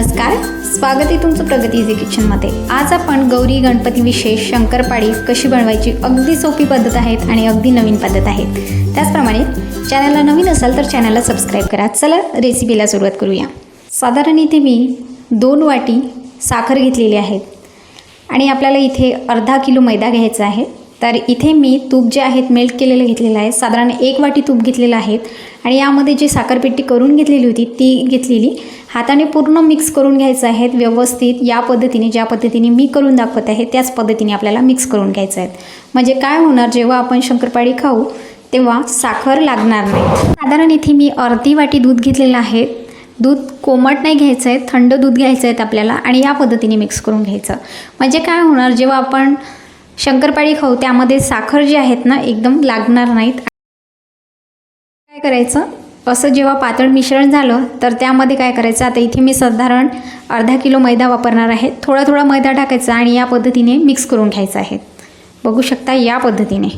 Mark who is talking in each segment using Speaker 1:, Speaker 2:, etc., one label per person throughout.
Speaker 1: नमस्कार. स्वागत आहे तुमचं प्रगती इझी किचनमध्ये. आज आपण गौरी गणपती विशेष शंकरपाळी कशी बनवायची अगदी सोपी पद्धत आहेत आणि अगदी नवीन पद्धत आहेत. त्याचप्रमाणे चॅनलला नवीन असाल तर चॅनलला सबस्क्राईब करा. चला रेसिपीला सुरुवात करूया. साधारण इथे मी दोन वाटी साखर घेतलेली आहेत आणि आपल्याला इथे अर्धा किलो मैदा घ्यायचा आहे. तर इथे मी तूप जे आहेत मेल्ट केलेलं घेतलेलं आहे. साधारण एक वाटी तूप घेतलेलं आहेत आणि यामध्ये जी साखरपेटी करून घेतलेली होती ती घेतलेली. हाताने पूर्ण मिक्स करून घ्यायचं आहे व्यवस्थित या पद्धतीने ज्या पद्धतीने मी करून दाखवत आहे त्याच पद्धतीने आपल्याला मिक्स करून घ्यायचं आहे. म्हणजे काय होणार जेव्हा आपण शंकरपाळी खाऊ तेव्हा साखर लागणार नाही. साधारण इथे मी अर्धी वाटी दूध घेतलेलं आहे. दूध कोमट नाही घ्यायचं आहे थंड दूध घ्यायचं आहे आपल्याला आणि या पद्धतीने मिक्स करून घ्यायचं. म्हणजे काय होणार जेव्हा आपण शंकरपाळी खाऊ त्यामध्ये साखर जी आहेत ना एकदम लागणार नाहीत. काय करायचं? असं जेव्हा पातळ मिश्रण झालं तर त्यामध्ये काय करायचं? आता इथे मी साधारण अर्धा किलो मैदा वापरणार आहे. थोडा थोडा मैदा टाकायचा आणि या पद्धतीने मिक्स करून घ्यायचं आहे. बघू शकता या पद्धतीने.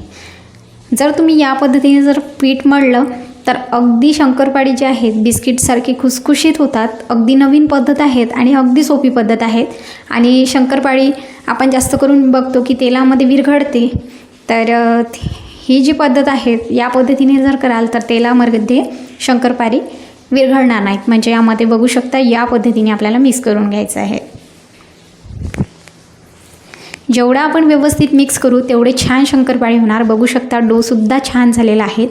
Speaker 1: जर तुम्ही या पद्धतीने जर पीठ मळलं तर अगदी शंकरपाळी जे आहेत बिस्किटसारखे खुसखुशीत होतात अगदी नवीन पद्धत आहेत आणि अगदी सोपी पद्धत आहेत. आणि शंकरपाळी आपण जास्त करून बघतो की तेलामध्ये विरघळते. तर ही जी पद्धत आहे या पद्धतीने जर कराल तर तेलामध्ये शंकरपाळी विरघळणार नाहीत. म्हणजे यामध्ये बघू शकता या पद्धतीने आपल्याला मिक्स करून घ्यायचं आहे. जेवढा आपण व्यवस्थित मिक्स करू तेवढे छान शंकरपाळी होणार. बघू शकता डोसुद्धा छान झालेला आहे.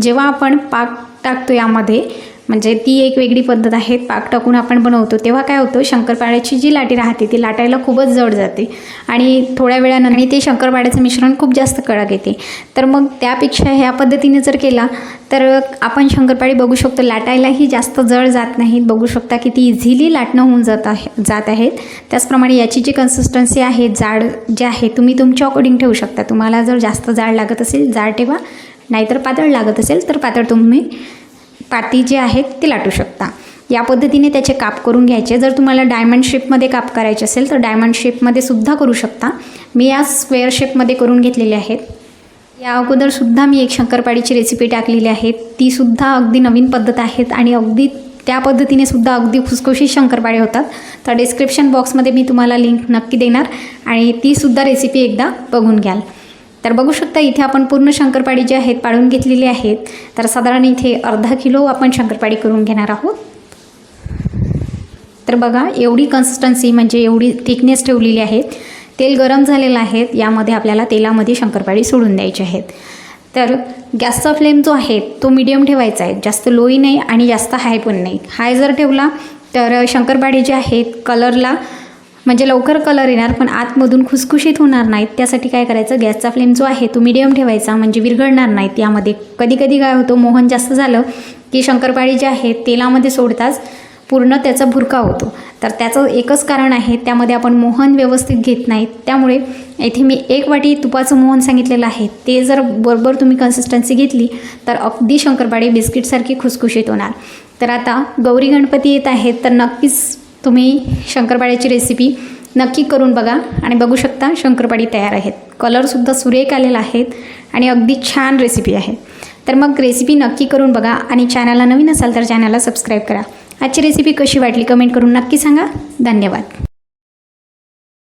Speaker 1: जेव्हा आपण पाक टाकतो यामध्ये म्हणजे ती एक वेगळी पद्धत आहे. पाक टाकून आपण बनवतो. तेव्हा काय होतं शंकरपाळ्याची जी लाटी राहते ती लाटायला खूपच जड जाते. आणि थोड्या वेळानं आणि ते शंकरपाळ्याचं मिश्रण खूप जास्त कडक येते. तर मग त्यापेक्षा ह्या पद्धतीने जर केला तर आपण शंकरपाळी बघू शकतो लाटायलाही जास्त जड जात नाहीत. बघू शकता की ती इझिली लाटणं होऊन जात आहे जात आहेत. त्याचप्रमाणे याची जी कन्सिस्टन्सी आहे जाड जे आहे तुम्ही तुमच्या अकॉर्डिंग ठेवू शकता. तुम्हाला जर जास्त जाड लागत असेल जाड ठेवा. नाहीतर पातळ लागत असेल तर पातळ तुम्ही पाती जे आहेत ती लाटू शकता. या पद्धतीने त्याचे काप करून घ्यायचे. जर तुम्हाला डायमंड शेपमध्ये काप करायचे असेल तर डायमंड शेपमध्ये सुद्धा करू शकता. मी या स्क्वेअर शेपमध्ये करून घेतलेले आहेत. या अगोदरसुद्धा मी एक शंकरपाळीची रेसिपी टाकलेली आहे. तीसुद्धा अगदी नवीन पद्धत आहेत आणि अगदी त्या पद्धतीने सुद्धा अगदी खुसखुशीत शंकरपाळे होतात. तर डिस्क्रिप्शन बॉक्समध्ये मी तुम्हाला लिंक नक्की देणार आणि तीसुद्धा रेसिपी एकदा बघून घ्याल. तर बघू शकता इथे आपण पूर्ण शंकरपाळी जी आहेत पाळून घेतलेली आहेत. तर साधारण इथे अर्धा किलो आपण शंकरपाळी करून घेणार आहोत. तर बघा एवढी कन्सिस्टन्सी म्हणजे एवढी थिकनेस ठेवलेली आहे. तेल गरम झालेलं आहे यामध्ये आपल्याला तेलामध्ये शंकरपाळी सोडून द्यायची आहेत. तर गॅसचा फ्लेम जो आहे तो मीडियम ठेवायचा आहे. जास्त लोही नाही आणि जास्त हाय पण नाही. हाय जर ठेवला तर शंकरपाळी जे आहेत कलरला म्हणजे लवकर कलर येणार पण आतमधून खुसखुशीत होणार नाहीत. त्यासाठी काय करायचं? गॅसचा फ्लेम जो आहे तो मिडियम ठेवायचा म्हणजे विरघळणार नाहीत. यामध्ये कधी कधी काय होतं मोहन जास्त झालं की शंकरपाळी जे आहे तेलामध्ये सोडताच पूर्ण त्याचा भुरका होतो. तर त्याचं एकच कारण आहे त्यामध्ये आपण मोहन व्यवस्थित घेत नाहीत. त्यामुळे येथे मी एक वाटी तुपाचं मोहन सांगितलेलं आहे. ते जर बरोबर तुम्ही कन्सिस्टन्सी घेतली तर अगदी शंकरपाळी बिस्किटसारखी खुसखुशीत होणार. तर आता गौरी गणपती येत आहेत तर नक्कीच तुम्ही शंकरपाळ्याची रेसिपी नक्की करून बघा आणि बघू शकता शंकरपाळी तयार आहेत. कलरसुद्धा सुरेख आलेला आहेत आणि अगदी छान रेसिपी आहे. तर मग रेसिपी नक्की करून बघा आणि चॅनलला नवीन असाल तर चॅनलला सबस्क्राईब करा. आजची रेसिपी कशी वाटली कमेंट करून नक्की सांगा. धन्यवाद.